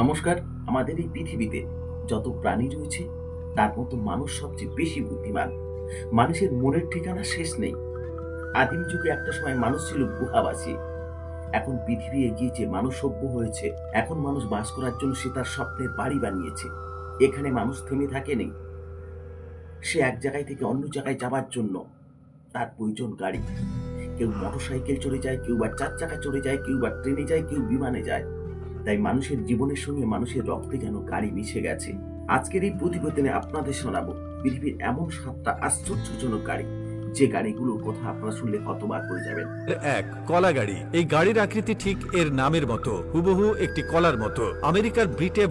নমস্কার, আমাদের এই পৃথিবীতে যত প্রাণী রয়েছে, তার মতো মানুষ সবচেয়ে বেশি বুদ্ধিমান। মানুষের মনের ঠিকানা শেষ নেই। আদিম যুগে একটা সময় মানুষ ছিল গুহাবাসী। এখন পৃথিবী এগিয়েছে মানুষ সভ্য হয়েছে, এখন মানুষ বাস করার জন্য সে তার স্বপ্নের বাড়ি বানিয়েছে। এখানে মানুষ থেমে থাকে নেই সে এক জায়গায় থেকে অন্য জায়গায় যাবার জন্য তার প্রয়োজন গাড়ি। কেউ মোটর সাইকেল চড়ে যায়, কেউ বা চার চাকা চড়ে যায়, কেউ বা ট্রেনে যায়, কেউ বিমানে যায়। তাই মানুষের জীবনের সঙ্গে মানুষের রক্তে যেন গাড়ি মিশে গেছে। আজকের এই প্রতিবেদনে আপনাদের শোনাবো, পৃথিবীর এমন সাতটা আশ্চর্যজনক গাড়ি। যে গাড়িগুলোর কথা আপনারা শুনলে কতবার করে যাবেন। এক, কলা গাড়ি। এই গাড়ির আকৃতি ঠিক এর নামের মতো, হুবহু একটি কলার মতো। আমেরিকার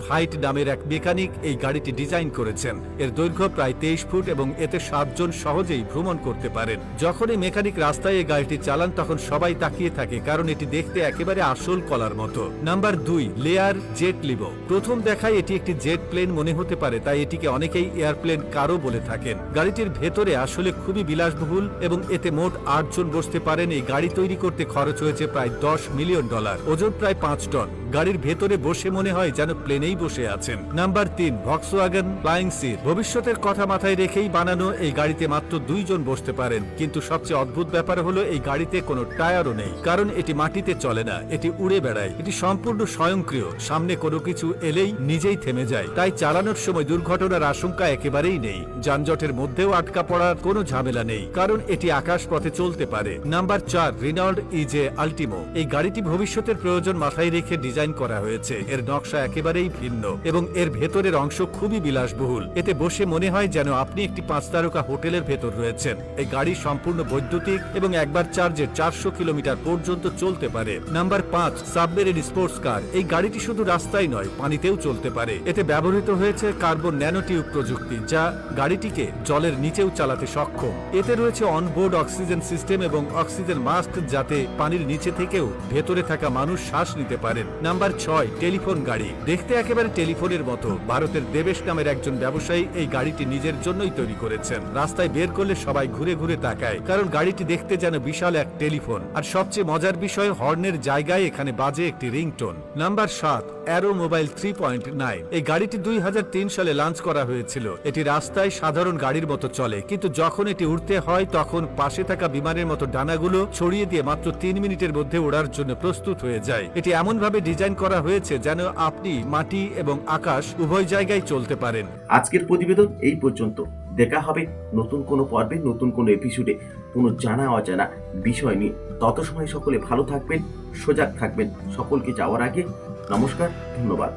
হাইট নামের এক মেকানিক এই গাড়িটি ডিজাইন করেছেন। এর দৈর্ঘ্য প্রায় তেইশ ফুট এবং এতে সাতজন সহজেই ভ্রমণ করতে পারেন। যখন এই মেকানিক রাস্তায় এই গাড়িটি চালান, তখন সবাই তাকিয়ে থাকে, কারণ এটি দেখতে একেবারে আসল কলার মতো। নাম্বার দুই, লেয়ার জেট লিবো। প্রথম দেখায় এটি একটি জেট প্লেন মনে হতে পারে, তাই এটিকে অনেকেই এয়ারপ্লেন কারও বলে থাকেন। গাড়িটির ভেতরে আসলে খুবই বিলাসবহুল এবং এতে মোট আটজন বসতে পারেন। এই গাড়ি তৈরি করতে খরচ হয়েছে প্রায় দশ মিলিয়ন ডলার। ওজন প্রায় পাঁচ টন। গাড়ির ভেতরে বসে মনে হয় যেন প্লেনেই বসে আছেন। নাম্বার তিন, ভক্সওয়াগন ফ্লাইং সিট। ভবিষ্যতের কথা মাথায় রেখেই বানানো এই গাড়িতে মাত্র দুইজন বসতে পারেন। কিন্তু সবচেয়ে অদ্ভুত ব্যাপার হলো এই গাড়িতে কোনো টায়ারও নেই। কারণ এটি মাটিতে চলে না, এটি উড়ে বেড়ায়। এটি সম্পূর্ণ স্বয়ংক্রিয়। সামনে কোনো কিছু এলেই নিজেই থেমে যায়। তাই চালানোর সময় দুর্ঘটনার আশঙ্কা একেবারেই নেই। যানজটের মধ্যেও আটকা পড়ার কোনো ঝামেলা নেই। কারণ এটি আকাশ পথে চলতে পারে। নাম্বার চার, রিনল্ড ইজে আল্টিমো। এই গাড়িটি ভবিষ্যতের প্রয়োজন মাথায় রেখে ডিজাইন করা হয়েছে। এর নকশা একেবারেই ভিন্ন এবং এর ভেতরের অংশ খুবই বিলাসবহুল। এতে বসে মনে হয় যেন আপনি একটি পাঁচ তারকা হোটেলের ভেতর রয়েছেন। এই গাড়ি সম্পূর্ণ বৈদ্যুতিক এবং একবার চার্জে চারশো কিলোমিটার পর্যন্ত চলতে পারে। নাম্বার পাঁচ, সাবমেরিন স্পোর্টস কার। এই গাড়িটি শুধু রাস্তায় নয়, পানিতেও চলতে পারে। এতে ব্যবহৃত হয়েছে কার্বন ন্যানোটিউব প্রযুক্তি, যা গাড়িটিকে জলের নিচেও চালাতে সক্ষম। এতে রয়েছে অনবোর্ড অক্সিজেন সিস্টেম এবং অক্সিজেন মাস্ক যাতে পানির নিচে থেকেও ভেতরে থাকা মানুষ শ্বাস নিতে পারেন। নাম্বার ছয় টেলিফোন গাড়ি। দেখতে একেবারে টেলিফোনের মতো। ভারতের দেবেশ নামের একজন ব্যবসায়ী এই গাড়িটি নিজের জন্যই তৈরি করেছেন। রাস্তায় বের করলে সবাই ঘুরে ঘুরে তাকায়, কারণ গাড়িটি দেখতে যেন বিশাল এক টেলিফোন আর সবচেয়ে মজার বিষয় হর্নের জায়গায় এখানে বাজে একটি রিংটোন নাম্বার সাত arrow mobile three point nine এই গাড়িটি দুই হাজার তিন সালে লঞ্চ করা হয়েছিল। এটি রাস্তায় সাধারণ গাড়ির মতো চলে, কিন্তু যখন এটি উঠতে হয় তখন পাশে থাকা বিমানের মতো ডানাগুলো ছড়িয়ে দিয়ে মাত্র তিন মিনিটের মধ্যে ওড়ার জন্য প্রস্তুত হয়ে যায়। এটি এমন ভাবে ডিজাইন করা হয়েছে যেন আপনি মাটি এবং আকাশ উভয় জায়গায় চলতে পারেন। আজকের প্রতিবেদন এই পর্যন্ত। দেখা হবে নতুন কোনো পর্বে, নতুন কোনো এপিসোডে কোনো জানা অজানা বিষয় নিয়ে। তত সময় সকলে ভালো থাকবেন, সজাগ থাকবেন। সকলকে যাওয়ার আগে নমস্কার, ধন্যবাদ।